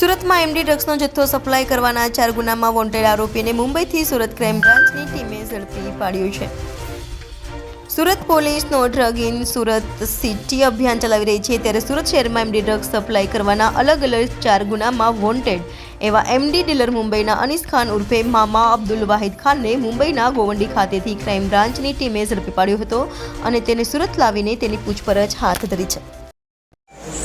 સુરતમાં એમડી ડ્રગ્સનો જથ્થો સપ્લાય કરવાના ચાર ગુનામાં વોન્ટેડ આરોપીને મુંબઈથી સુરત ક્રાઇમ બ્રાન્ચની ટીમે ઝડપી પાડ્યો છે. સુરત પોલીસનો ડ્રગ ઇન સુરત સિટી અભિયાન ચલાવી રહી છે. ત્યારે સુરત શહેરમાં એમડી ડ્રગ્સ સપ્લાય કરવાના અલગ અલગ ચાર ગુનામાં વોન્ટેડ એવા એમડી ડીલર મુંબઈના અનીસ ખાન ઉર્ફે મામા અબ્દુલ વાહિદ ખાનને મુંબઈના ગોવંડી ખાતેથી ક્રાઇમ બ્રાન્ચની ટીમે ઝડપી પાડ્યો હતો અને તેને સુરત લાવીને તેની પૂછપરછ હાથ ધરી છે.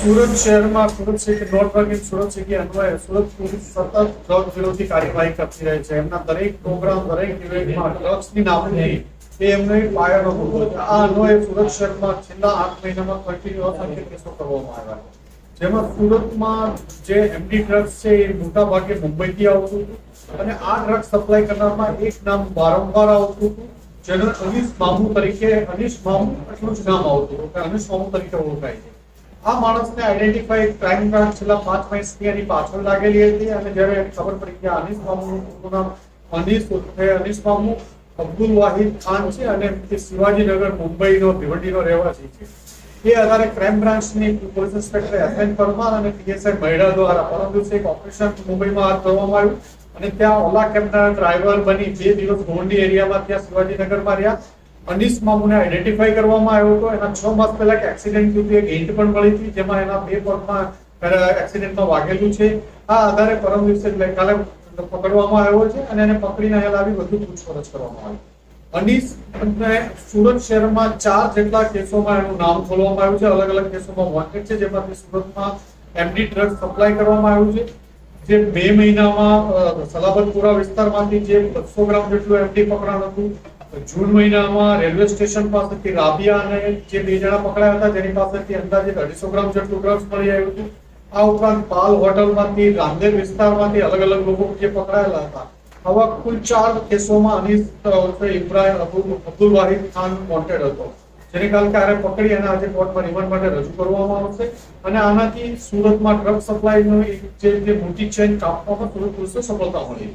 સુરત શહેરમાં Surat city not working Surat city અન્વયે સુરત પોલીસ સતત ડ્રગ વિરોધી કાર્યવાહી કરતી રહે છે. એમના દરેક પ્રોગ્રામ દરેક ઇવેન્ટમાં ડ્રગ્સની નામની એ એમનો એક પાયાનો મુદ્દો છે. આ અન્વયે સુરત શહેરમાં છેલ્લા આઠ મહિનામાં કન્ટિન્યુ અસંખ્ય કેસો કરવામાં આવ્યા જેમાં સુરતમાં જે એમડી ડ્રગ્સ છે એ મોટા ભાગે મુંબઈથી આવતું હતું અને આ ડ્રગ્સ સપ્લાય કરનારમાં એક નામ વારંવાર આવતું હતું, જેનો અનિશ મામુ તરીકે, અનિશ મામુ એટલું જ નામ આવતું કે અનીસ મામુ તરીકે ઓળખાય છે. આ માણસને આઈડેન્ટિફાઈ ક્રાઇમ બ્રાન્ચ છેલ્લા પાંચ વર્ષથી એની પાછળ લાગેલી હતી અને જ્યારે ખબર પડી કે અનીસ મામુનું નામ અનીસ અનીસ મામુ, અબ્દુલ વાહિદ ખાન છે અને તે શિવાજીનગર, મુંબઈનો ભિવંડીનો રહેવાસી છે. એ આધારે ક્રાઇમ બ્રાન્ચની પોલીસ ઇન્સ્પેક્ટર એસએન પરમાર અને પીએસઆઈ મહેડા દ્વારા પરમ દિવસે એક ઓપરેશન મુંબઈમાં હાથ ધરવામાં આવ્યું અને ત્યાં ઓલા કેબના ડ્રાઈવર બની. બે દિવસ ગોંડી એરિયામાં ત્યાં શિવાજીનગરમાં રહ્યા. અનીસ મામુને આઈડેન્ટિફાઈ કરવામાં આવ્યો હતો. એના છ માસ પહેલા એક એક્સિડન્ટ થયું હતું. એક હિન્ટ પણ મળી હતી, જેમાં એના બે પગમાં એક્સિડન્ટમાં વાગેલું છે. આ આધારે પરમ દિવસે ગઈકાલે પકડવામાં આવ્યો છે અને એને પકડીને અહીંયા લાવી વધુ પૂછપરછ કરવામાં આવી. અનીસ અને સુરત શહેરમાં ચાર જેટલા કેસોમાં એનું નામ ખોલવામાં આવ્યું છે. અલગ અલગ કેસોમાં વોન્ટેડ છે, જેમાંથી સુરતમાં એમડી ડ્રગ સપ્લાય કરવામાં આવ્યું છે. જે બે મહિનામાં સલાબતપુરા વિસ્તારમાંથી જે બસો ગ્રામ જેટલું એમડી પકડાણ હતું જૂન મહિનામાં રેલવે સ્ટેશન પાસેથી રાબિયા અને જે બે જણા પકડાયા હતા, જેની પાસેથી અંદાજે અઢીસો ગ્રામ જેટલું ડ્રગ્સ મળી આવ્યું હતું. આ ઉપરાંત પાલ હોટલમાંથી, રાંદેર વિસ્તારમાંથી અલગ અલગ લોકો જે પકડાયેલા હતા. આવા કુલ ચાર કેસોમાં અનીસ ઇબ્રાહિમ અબ્દુલ વાહિદ ખાન વોન્ટેડ હતો. જેને કાલ ક્યારે પકડી અને આજે કોર્ટમાં રિમાન્ડ માટે રજૂ કરવામાં આવશે. અને આનાથી સુરતમાં ડ્રગ સપ્લાયનો જે મોટી ચેન કાપવામાં સુરત પોલીસને સફળતા મળી.